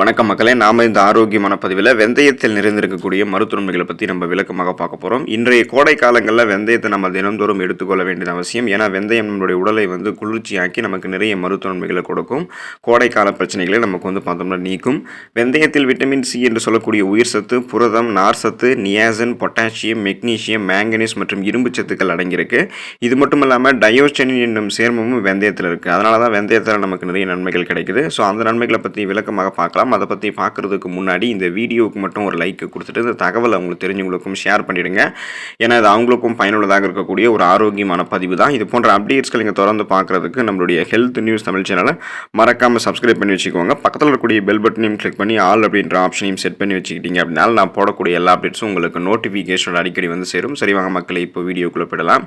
வணக்கம் மக்களே நாம இந்த ஆரோக்கியமான பதிவில் வெந்தயத்தில் நிறைந்திருக்கக்கூடிய மருத்துவமைகளை பற்றி நம்ம விளக்கமாக பார்க்க போகிறோம் இன்றைய கோடை காலங்களில் வெந்தயத்தை நம்ம தினந்தோறும் எடுத்துக்கொள்ள வேண்டியது அவசியம். ஏன்னா வெந்தயம் நம்மளுடைய உடலை வந்து குளிர்ச்சியாக்கி நமக்கு நிறைய மருத்துவமைகளை கொடுக்கும். கோடைக்கால பிரச்சனைகளை நமக்கு வந்து பார்த்தோம்னா நீக்கும். வெந்தயத்தில் விட்டமின் சி என்று சொல்லக்கூடிய உயிர் சத்து புரதம் நார் சத்து நியாசன் பொட்டாசியம் மெக்னீசியம் மேங்கனீஸ் மற்றும் இரும்பு சத்துக்கள் அடங்கியிருக்கு. இது மட்டும் இல்லாமல் டயோஸ்டனின் என்னும் சேர்மமும் வெந்தயத்தில் இருக்குது அதனால தான் வெந்தயத்தில் நமக்கு நிறைய நன்மைகள் கிடைக்குது. ஸோ அந்த நன்மைகளை பற்றி விளக்கமாக பார்க்கலாம். அதை பற்றி பார்க்குறதுக்கு முன்னாடி இந்த வீடியோவுக்கு மட்டும் ஒரு லைக் கொடுத்துட்டு இந்த தகவலை அவங்களுக்கு தெரிஞ்சவங்களுக்கும் ஷேர் பண்ணிவிடுங்க ஏன்னா அது அவங்களுக்கும் பயனுள்ளதாக இருக்கக்கூடிய ஒரு ஆரோக்கியமான பதிவு தான். இது போன்ற அப்டேட்ஸ்கள் நீங்கள் தொடர்ந்து பார்க்குறதுக்கு நம்மளுடைய ஹெல்த் நியூஸ் தமிழ் சேனலை மறக்காமல் சப்ஸ்கிரைப் பண்ணி வச்சுக்கோங்க. பக்கத்தில் இருக்கக்கூடிய பெல் பட்டனையும் கிளிக் பண்ணி ஆல் அப்படின்ற ஆப்ஷனையும் செட் பண்ணி வச்சுக்கிட்டீங்க அப்படின்னால நான் போடக்கூடிய எல்லா அப்டேட்ஸும் உங்களுக்கு நோட்டிஃபிகேஷன் அடிக்கடி வந்து சேரும். சரி வாங்க மக்களை இப்போ வீடியோக்குள்ளே போயிடலாம்.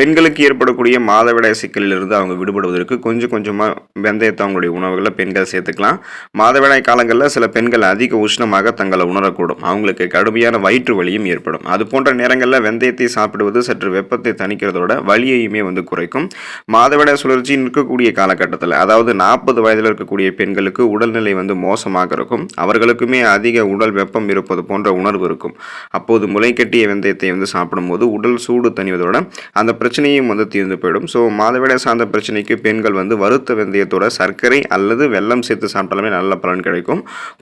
பெண்களுக்கு ஏற்படக்கூடிய மாதவிடாய் சிக்கலிலிருந்து அவங்க விடுபடுவதற்கு கொஞ்சம் கொஞ்சமாக வெந்தயத்தை அவங்களுடைய உணவுகளில் பெண்கள் சேர்த்துக்கலாம். மாதவிடாய் காலங்களில் சில பெண்கள் அதிக உஷ்ணமாக தங்களை உணரக்கூடும். அவங்களுக்கு கடுமையான வயிற்று வலியும் ஏற்படும். அது போன்ற நேரங்களில் வெந்தயத்தை சாப்பிடுவது சற்று வெப்பத்தை தணிக்கிறதோட வலியையுமே வந்து குறைக்கும். மாதவிட சுழற்சி நிற்கக்கூடிய காலகட்டத்தில் அதாவது நாற்பது வயதில் இருக்கக்கூடிய பெண்களுக்கு உடல்நிலை வந்து மோசமாக இருக்கும். அவர்களுக்குமே அதிக உடல் வெப்பம் இருப்பது போன்ற உணர்வு இருக்கும். அப்போது முளைக்கட்டிய வெந்தயத்தை வந்து சாப்பிடும்போது உடல் சூடு தணிவதோட அந்த பிரச்சனையும் வந்து தீர்ந்து போயிடும். ஸோ மாதவிட சார்ந்த பிரச்சனைக்கு பெண்கள் வந்து வறுத்த வெந்தயத்தோட சர்க்கரை அல்லது வெல்லம் சேர்த்து சாப்பிட்டாலுமே நல்ல பலன் கிடைக்கும்.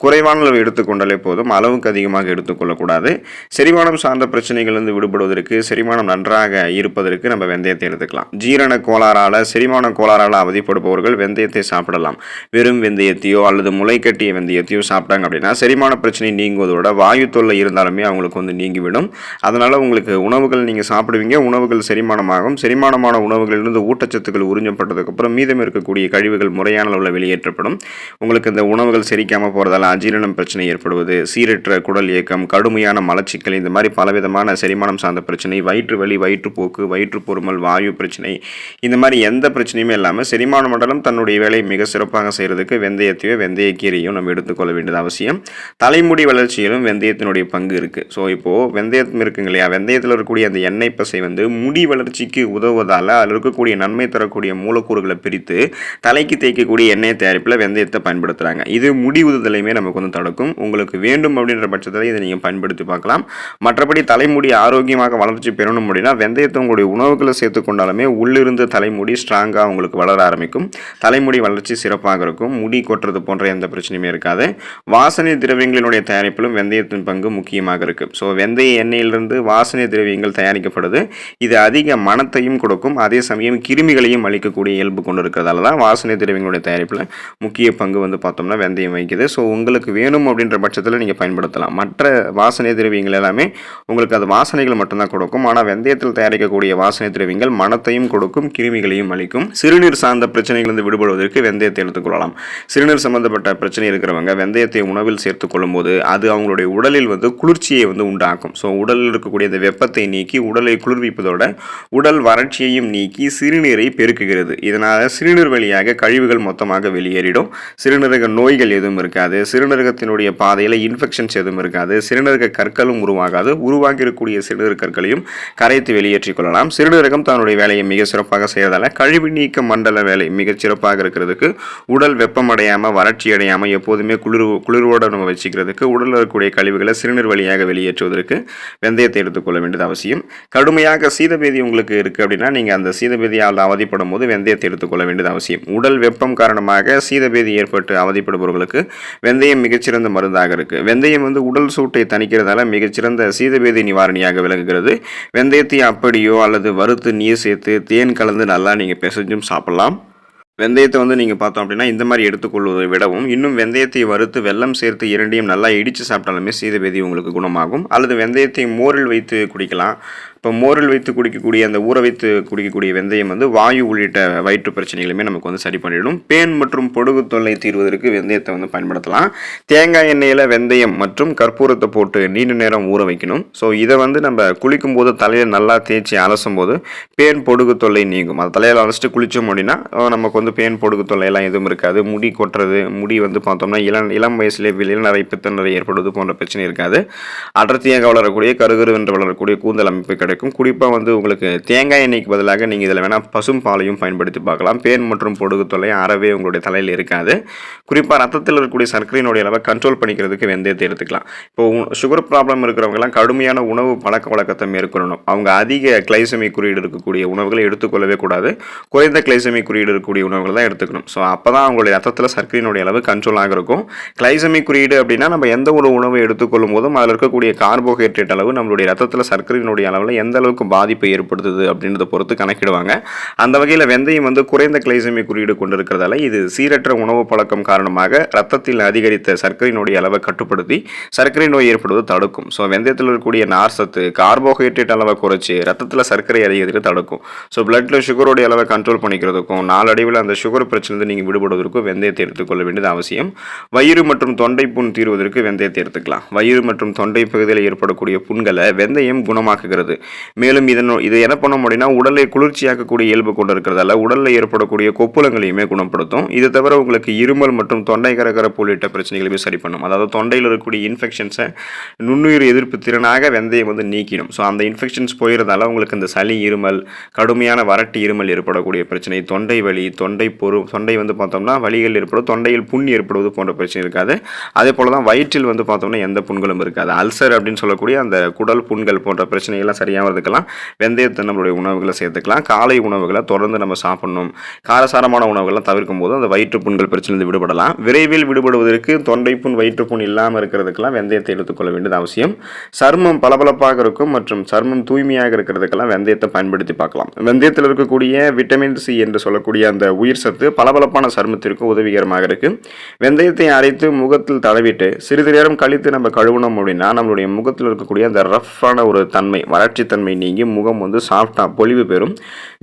குறைவான அளவு எடுத்துக்கொண்டாலே போதும். அளவுக்கு அதிகமாக எடுத்துக்கொள்ளக்கூடாது செரிமானம் சார்ந்த பிரச்சனைகளிலிருந்து விடுபடுவதற்கு செரிமானம் நன்றாக இருப்பதற்கு நம்ம வெந்தயத்தை எடுத்துக்கலாம். ஜீரண கோளாறால் செரிமான கோளாறால் அவதிப்படுபவர்கள் வெந்தயத்தை சாப்பிடலாம். வெறும் வெந்தயத்தையோ அல்லது முளைக்கட்டிய வெந்தயத்தையோ சாப்பிட்டாங்க அப்படின்னா செரிமான பிரச்சனை நீங்குவதோட வாயு தொல்லை இருந்தாலுமே அவங்களுக்கு வந்து நீங்கிவிடும். அதனால் உங்களுக்கு உணவுகள் நீங்கள் சாப்பிடுவீங்க. உணவுகள் செரிமானமாகும். செரிமானமான உணவுகளிலிருந்து ஊட்டச்சத்துக்கள் உறிஞ்சப்பட்டதுக்கப்புறம் மீதம் இருக்கக்கூடிய கழிவுகள் முறையான அளவில் வெளியேற்றப்படும். உங்களுக்கு இந்த உணவுகள் செரிக்காமல் போகிறதால அஜீரணம் பிரச்சனை ஏற்படுவது சீரற்ற குடல் இயக்கம் கடுமையான மலச்சிக்கல் இந்த மாதிரி பலவிதமான செரிமானம் சார்ந்த பிரச்சனை வயிற்று வலி வயிற்றுப்போக்கு வயிற்றுப்பொருமல் வாயு பிரச்சனை இந்த மாதிரி எந்த பிரச்சனையுமே இல்லாமல் செரிமான மண்டலம் தன்னுடைய வேலையை மிக சிறப்பாக செய்கிறதுக்கு வெந்தயத்தையோ வெந்தயக்கீரையும் நம்ம எடுத்துக்கொள்ள வேண்டியது அவசியம். தலைமுடி வளர்ச்சியிலும் வெந்தயத்தினுடைய பங்கு இருக்குது ஸோ இப்போது வெந்தயம் இருக்குங்க இல்லையா? வெந்தயத்தில் இருக்கக்கூடிய அந்த எண்ணெய் பசை வந்து முடி வளர்ச்சிக்கு உதவுவதால் அதில் இருக்கக்கூடிய நன்மை தரக்கூடிய மூலக்கூறுகளை பிரித்து தலைக்கு தேய்க்கக்கூடிய எண்ணெய் தயாரிப்பில் வெந்தயத்தை பயன்படுத்துகிறாங்க இது முடி உதுதலையுமே நமக்கு வந்து தடுக்கும். உங்களுக்கு வேண்டும் அப்படின்ற பட்சத்தில் இதை நீங்கள் பயன்படுத்தி பார்க்கலாம். மற்றபடி தலைமுடி ஆரோக்கியமாக வளர்ச்சி பெறணும் அப்படின்னா வெந்தயத்தை உங்களுடைய உணவுகளை சேர்த்துக்கொண்டாலுமே உள்ளிருந்து தலைமுடி ஸ்ட்ராங்காக உங்களுக்கு வளர ஆரம்பிக்கும். தலைமுடி வளர்ச்சி சிறப்பாக இருக்கும். முடி கொட்டுறது போன்ற எந்த பிரச்சனையுமே இருக்காது. வாசனை திரவியங்களினுடைய தயாரிப்பிலும் வெந்தயத்தின் பங்கு முக்கியமாக இருக்குது ஸோ வெந்தய எண்ணெயிலிருந்து வாசனை திரவியங்கள் தயாரிக்கப்படுது. இது அதிக மனத்தையும் கொடுக்கும். அதே சமயம் கிருமிகளையும் அளிக்கக்கூடிய இயல்பு கொண்டு இருக்கிறதால தான் வாசனை திரவியங்களுடைய தயாரிப்பில் முக்கிய பங்கு வந்து பார்த்தோம்னா வெந்தயம் வைக்குது ஸோ உங்களுக்கு வேணும் அப்படின்ற பட்சத்தில் நீங்கள் பயன்படுத்தலாம். மற்ற வாசனை திரவியங்கள் எல்லாமே உங்களுக்கு அது வாசனைகள் மட்டும்தான் கொடுக்கும். ஆனால் வெந்தயத்தில் தயாரிக்கக்கூடிய வாசனை திரவியங்கள் மணத்தையும் கொடுக்கும் கிருமிகளையும் அளிக்கும் சிறுநீர் சார்ந்த பிரச்சனைகளிலிருந்து விடுபடுவதற்கு வெந்தயத்தை எடுத்துக்கொள்ளலாம் சிறுநீர் சம்பந்தப்பட்ட பிரச்சனை இருக்கிறவங்க வெந்தயத்தை உணவில் சேர்த்து கொள்ளும்போது அது அவங்களுடைய உடலில் வந்து குளிர்ச்சியை வந்து உண்டாக்கும். ஸோ உடலில் இருக்கக்கூடிய அந்த வெப்பத்தை நீக்கி உடலை குளிர்விப்பதோட உடல் வறட்சியையும் நீக்கி சிறுநீரை பெருக்குகிறது. இதனால் சிறுநீர் வழியாக கழிவுகள் மொத்தமாக வெளியேறிடும். சிறுநீரக நோய்கள் எதுவும் இருக்காது சிறுநீரகத்தினுடைய பாதையில் இன்ஃபெக்ஷன்ஸ் எதுவும் இருக்காது சிறுநீரக கற்களும் உருவாகாது உருவாகிருக்கக்கூடிய சிறுநீரக கற்களையும் கரைத்து வெளியேற்றிக் கொள்ளலாம். சிறுநீரகம் தன்னுடைய வேலையை மிக சிறப்பாக செய்வதால் கழிவு நீக்க மண்டல வேலை மிகச் சிறப்பாக இருக்கிறதுக்கு உடல் வெப்பமடையாமல் வறட்சி அடையாமல் எப்போதுமே குளிர் குளிர்வோடு நம்ம வச்சுக்கிறதுக்கு உடலில் இருக்கக்கூடிய கழிவுகளை சிறுநீர் வழியாக வெளியேற்றுவதற்கு வெந்தயத்தை எடுத்துக்கொள்ள வேண்டியது அவசியம். கடுமையாக சீதபேதி உங்களுக்கு இருக்குது அப்படின்னா நீங்கள் அந்த சீதபேதியால் அவதிப்படும் போது வெந்தயத்தை எடுத்துக்கொள்ள வேண்டியது அவசியம். உடல் வெப்பம் காரணமாக சீதபேதி ஏற்பட்டு அவதிப்படுபவர்களுக்கு வெந்தயம் மிகச்சிறந்த மருந்தாக இருக்குது வெந்தயம் வந்து உடல் சூட்டை தணிக்கிறதால மிகச்சிறந்த சீதபேதி நிவாரணியாக விளங்குகிறது. வெந்தயத்தை அப்படியோ அல்லது வறுத்து நீர் சேர்த்து தேன் கலந்து நல்லா நீங்கள் பிசைஞ்சும் சாப்பிடலாம். வெந்தயத்தை வந்து நீங்கள் பார்த்தோம் அப்படின்னா இந்த மாதிரி எடுத்துக்கொள்வதை விடவும் இன்னும் வெந்தயத்தை வறுத்து வெல்லம் சேர்த்து இரண்டையும் நல்லா இடித்து சாப்பிட்டாலுமே சீதபேதி உங்களுக்கு குணமாகும். அல்லது வெந்தயத்தை மோரில் வைத்து குடிக்கலாம். இப்போ மோரில் வைத்து குடிக்கக்கூடிய அந்த ஊற வைத்து குடிக்கக்கூடிய வெந்தயம் வந்து வாயு உள்ளிட்ட வயிற்று பிரச்சனைகளுமே நமக்கு வந்து சரி பண்ணிடும். பேன் மற்றும் பொடுகு தொல்லை தீர்வதற்கு வெந்தயத்தை வந்து பயன்படுத்தலாம். தேங்காய் எண்ணெயில் வெந்தயம் மற்றும் கற்பூரத்தை போட்டு நீண்ட நேரம் ஊற வைக்கணும். ஸோ இதை வந்து நம்ம குளிக்கும் போது தலையில் நல்லா தேய்ச்சி அலசும் போது பேன் பொடுகு தொல்லை நீங்கும். அது தலையில் அலசிட்டு குளித்தோம் அப்படின்னா நமக்கு வந்து பேன் பொடுகு தொல்லை எல்லாம் எதுவும் இருக்காது. முடி கொட்டுறது முடி வந்து பார்த்தோம்னா இளம் இளம் வயசுலேயே வெளியில் இளநரை பித்தநரை ஏற்படுவது போன்ற பிரச்சனை இருக்காது. அடர்த்தியாக வளரக்கூடிய கருகரு என்று வளரக்கூடிய கூந்தல் அமைப்பு கிடைக்கும். இருக்கும். குறிப்பாக வந்து உங்களுக்கு தேங்காய் எண்ணெய்க்கு பதிலாக நீங்கள் இதில் வேணால் பசும் பாலையும் பயன்படுத்தி பார்க்கலாம். பேன் மற்றும் பொடுகு தொல்லை அறவே உங்களுடைய தலையில் இருக்காது. குறிப்பாக ரத்தத்தில் இருக்கக்கூடிய சர்க்கரையினுடைய அளவை கண்ட்ரோல் பண்ணிக்கிறதுக்கு வெந்தயத்தை எடுத்துக்கலாம். இப்போ சுகர் ப்ராப்ளம் இருக்கிறவங்கலாம் கடுமையான உணவு பழக்க வழக்கத்தை மேற்கொள்ளணும். அவங்க அதிக கிளைசமி குறியீடு இருக்கக்கூடிய உணவுகளை எடுத்துக்கொள்ளவே கூடாது. குறைந்த கிளைசமி குறியீடு இருக்கக்கூடிய உணவுகள் தான் எடுத்துக்கணும். ஸோ அப்போ தான் அவங்களுடைய ரத்தத்தில் சர்க்கரையினுடைய அளவு கண்ட்ரோலாக இருக்கும். கிளைசமி குறியீடு அப்படின்னா நம்ம எந்த ஒரு உணவை எடுத்துக்கொள்ளும் போதும் அதில் இருக்கக்கூடிய கார்போஹைட்ரேட் அளவு நம்மளுடைய ரத்தத்தில் சர்க்கரையினுடைய அளவில் எந்த அளவுக்கு பாதிப்பை ஏற்படுத்துது அப்படின்றத பொறுத்து கணக்கிடுவாங்க. அந்த வகையில் வெந்தயம் வந்து குறைந்த கிளைசமி குறியீடு கொண்டிருக்கிறதால இது சீரற்ற உணவு பழக்கம் காரணமாக ரத்தத்தில் அதிகரித்த சர்க்கரையினுடைய அளவை கட்டுப்படுத்தி சர்க்கரை நோய் ஏற்படுவது தடுக்கும். ஸோ வெந்தயத்தில் இருக்கக்கூடிய நார் சத்து கார்போஹைட்ரேட் அளவை குறைச்சி ரத்தத்தில் சர்க்கரை அதிகரித்து தடுக்கும். ஸோ பிளட்டில் சுகருடைய அளவை கண்ட்ரோல் பண்ணிக்கிறதுக்கும் நாளடைவில் அந்த சுகர் பிரச்சனை நீங்கள் விடுபடுவதற்கும் வெந்தயத்தை எடுத்துக்கொள்ள வேண்டியது அவசியம். வயிறு மற்றும் தொண்டை புண் தீர்வதற்கு வெந்தயத்தை எடுத்துக்கலாம். வயிறு மற்றும் தொண்டை பகுதியில் ஏற்படக்கூடிய புண்களை வெந்தயம் குணமாக்குகிறது. மேலும் இதன் இது என்ன பண்ண முடியும்னா உடலை குளிர்ச்சியாக்கக்கூடிய இயல்பு கொண்டு இருக்கிறதால உடலில் ஏற்படக்கூடிய கொப்புளங்களையுமே குணப்படுத்தும். இது தவிர உங்களுக்கு இருமல் மற்றும் தொண்டை கரகரப்பு உள்ளிட்ட பிரச்சனைகளையுமே சரி பண்ணும். அதாவது தொண்டையில் இருக்கக்கூடிய இன்ஃபெக்ஷன்ஸை நுண்ணுயிர் எதிர்ப்பு திறனாக வெந்தயம் வந்து நீக்கிடும். ஸோ அந்த இன்ஃபெக்ஷன்ஸ் போயிருந்தால உங்களுக்கு இந்த சளி இருமல் கடுமையான வறட்டு இருமல் ஏற்படக்கூடிய பிரச்சனை தொண்டை வலி தொண்டை பொறு தொண்டை வந்து பார்த்தோம்னா வலிகள் ஏற்படும் தொண்டையில் புண் ஏற்படுவது போன்ற பிரச்சனை இருக்காது. அதே போல் தான் வயிற்றில் வந்து பார்த்தோம்னா எந்த புண்களும் இருக்காது. அல்சர் அப்படின்னு சொல்லக்கூடிய அந்த குடல் புண்கள் போன்ற பிரச்சனைகள்லாம் சரியாகிறதுக்கெல்லாம் வெந்தயத்தை நம்மளுடைய உணவுகளை சேர்த்துக்கலாம். காலை உணவுகளை தொடர்ந்து நம்ம சாப்பிடணும். காரசாரமான உணவுகள்லாம் தவிர்க்கும் போது அந்த வயிற்றுப்புண்கள் பிரச்சனை விடுபடலாம். விரைவில் விடுபடுவதற்கு தொண்டைப்புண் வயிற்றுப்புண் இல்லாமல் இருக்கிறதுக்கெல்லாம் வெந்தயத்தை எடுத்துக்கொள்ள வேண்டியது அவசியம். சர்மம் பளபளப்பாக இருக்கும் மற்றும் சர்மம் தூய்மையாக இருக்கிறதுக்கெல்லாம் வெந்தயத்தை பயன்படுத்தி பார்க்கலாம். வெந்தயத்தில் இருக்கக்கூடிய விட்டமின் சி என்று சொல்லக்கூடிய அந்த உயிர் சத்து பளபளப்பான சருமத்திற்கு உதவிகரமாக இருக்கு. வெந்தயத்தை அரைத்து முகத்தில் தடவிட்டு சிறிது நேரம் கழித்து நம்ம கழுவணும் அப்படின்னா நம்மளுடைய முகத்தில் இருக்கக்கூடிய அந்த ரஃப்பான ஒரு தன்மை வறட்சி தன்மை நீங்கி முகம் வந்து சாஃப்டாக பொலிவு பெறும்.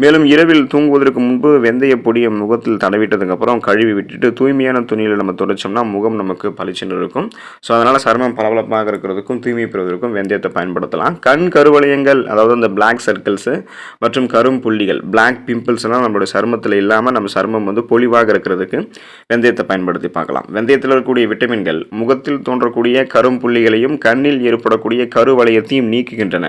மேலும் இரவில் தூங்குவதற்கு முன்பு வெந்தய பொடியை முகத்தில் தடவிட்டதுக்கப்புறம் கழுவி விட்டுட்டு தூய்மையான துணியில் நம்ம துடைச்சோம்னா முகம் நமக்கு பளிச்சுன்னு இருக்கும். ஸோ அதனால் சருமம் பளபளப்பாக இருக்கிறதுக்கும் தூய்மை பெறுவதற்கும் வெந்தயத்தை பயன்படுத்தலாம். கண் கருவளையங்கள் அதாவது அந்த பிளாக் சர்க்கிள்ஸு மற்றும் கரும் புள்ளிகள் பிளாக் பிம்பிள்ஸ்லாம் நம்மளுடைய சருமத்தில் இல்லாமல் நம்ம சருமம் வந்து பொலிவாக இருக்கிறதுக்கு வெந்தயத்தை பயன்படுத்தி பார்க்கலாம். வெந்தயத்தில் இருக்கக்கூடிய விட்டமின்கள் முகத்தில் தோன்றக்கூடிய கரும் புள்ளிகளையும் கண்ணில் ஏற்படக்கூடிய கருவளையத்தையும் நீக்குகின்றன.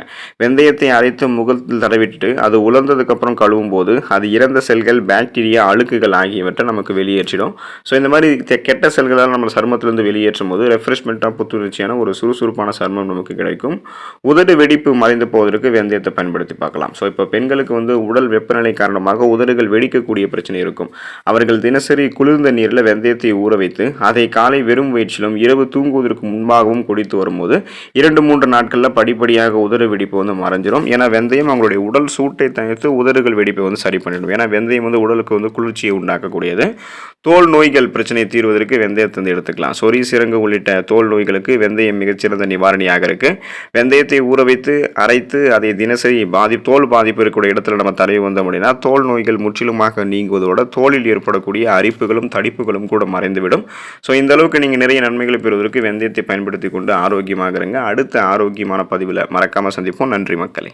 வெந்தயத்தை அரைத்து முகத்தில் தடவிட்டு அது உலர்ந்ததுக்கு அப்புறம் கழுவும் போது அது இறந்த செல்கள் பாக்டீரியா அழுக்குகள் ஆகியவற்றை நமக்கு வெளியேற்றிடும். ஸோ இந்த மாதிரி கெட்ட செல்களால் நம்ம சருமத்திலிருந்து வெளியேற்றும் போது ரெஃப்ரெஷ்மெண்ட்டாக புத்துணர்ச்சியான ஒரு சுறுசுறுப்பான சருமம் நமக்கு கிடைக்கும். உதடு வெடிப்பு மறைந்து போவதற்கு வெந்தயத்தை பயன்படுத்தி பார்க்கலாம். ஸோ இப்போ பெண்களுக்கு வந்து உடல் வெப்பநிலை காரணமாக உதடுகள் வெடிக்கக்கூடிய பிரச்சனை இருக்கும். அவர்கள் தினசரி குளிர்ந்த நீரில் வெந்தயத்தை ஊற வைத்து அதை காலை வெறும் வயிற்றிலும் இரவு தூங்குவதற்கு முன்பாகவும் குடித்து வரும்போது இரண்டு மூன்று நாட்களில் படிப்படியாக உதடு வெடிப்பு வந்து மறைஞ்சிரும். ஏன்னா வெந்தயம் அவங்களுடைய உடல் சூட்டை தவிர்த்து உதடுகள் வெடிப்பை வந்து சரி பண்ணிடும். ஏன்னா வெந்தயம் வந்து உடலுக்கு வந்து குளிர்ச்சியை உண்டாக்கக்கூடியது. தோல் நோய்கள் பிரச்சனையை தீர்வதற்கு வெந்தயத்தை வந்து எடுத்துக்கலாம். சொறி சிறங்கு உள்ளிட்ட தோல் நோய்களுக்கு வெந்தயம் மிகச்சிறந்த நிவாரணியாக இருக்குது வெந்தயத்தை ஊற வைத்து அரைத்து அதை தினசரி பாதி தோல் பாதிப்பு இருக்கக்கூடிய இடத்துல நம்ம தடவி வந்தோம் அப்படின்னா தோல் நோய்கள் முற்றிலுமாக நீங்குவதோட தோலில் ஏற்படக்கூடிய அரிப்புகளும் தடிப்புகளும் கூட மறைந்துவிடும். ஸோ இந்த அளவுக்கு நீங்கள் நிறைய நன்மைகளை பெறுவதற்கு வெந்தயத்தை பயன்படுத்தி கொண்டு ஆரோக்கியமாக இருங்க. அடுத்த ஆரோக்கியமான பதிவில் மறக்காமல் சந்திப்போம். நன்றி மக்களே